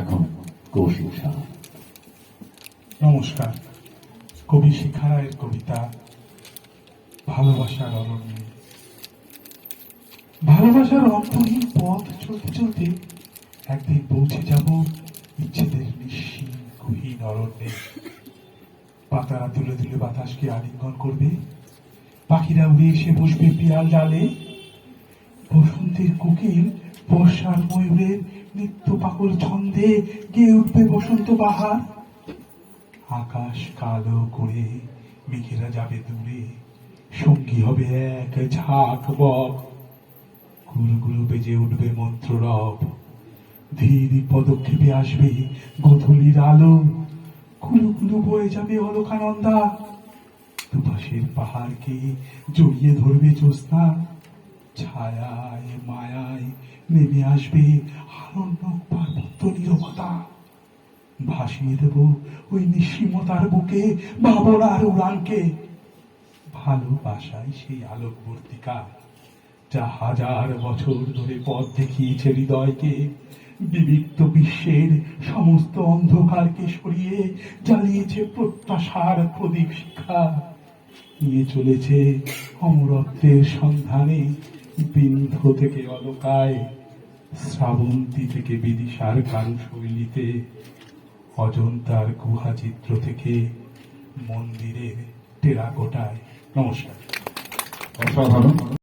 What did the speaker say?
এখন কৌশিক সাহা নমস্কার। কবি শিখা রায়ের কবিতা, ভালোবাসার অরণ্যে। ভালোবাসার অন্তহীন পথ চলতে চলতে একদিন পৌঁছে যাব ইচ্ছেদের নিশ্চিন গহীন অরণ্যে। পাতারা তুলে তুলে বাতাসকে আলিঙ্গন করবে। পাখিরা উড়ে এসে বসবে পিয়াল ডালে। বসন্তের কোকিল বর্ষার ময়ূরের নিত্য পাগল ছন্দে গেয়ে উঠবে বসন্ত বাহার। আকাশ কালো করে মেঘেরা যাবে দূরে, সঙ্গী হবে এক ঝাঁক বক। গুরু গুরু বেজে উঠবে মন্ত্র রব। ধীর পদক্ষেপে আসবে গধূলির আলো। কুলু কুলু বয়ে যাবে অলকানন্দা। দুপাশের পাহাড়কে জড়িয়ে ধরবে জ্যোৎস্না। ছায়ায়, মায়ায় নেমে আসবে আরণ্যক পার্বত্য নিরবতা। ভাসিয়ে দেব ওই নিঃসীমতার বুকে উড়ানকে। ভালোবাসায় সেই আলোকবর্তিকা, যা হাজার বছর ধরে পথ দেখিয়েছে হৃদয়কে। বিবিক্ত বিশ্বের সমস্ত অন্ধকারকে সরিয়ে জ্বালিয়েছে প্রত্যাশার প্রদীপ শিক্ষা নিয়ে চলেছে অমরত্বের সন্ধানে বিন্ধ থেকে অলকায়, শ্রাবন্তী থেকে বিদিশার গান কারুশৈলীতে অজন্তার গুহা চিত্র থেকে মন্দিরের টেরাকোটায়। নমস্কার। অসাধারণ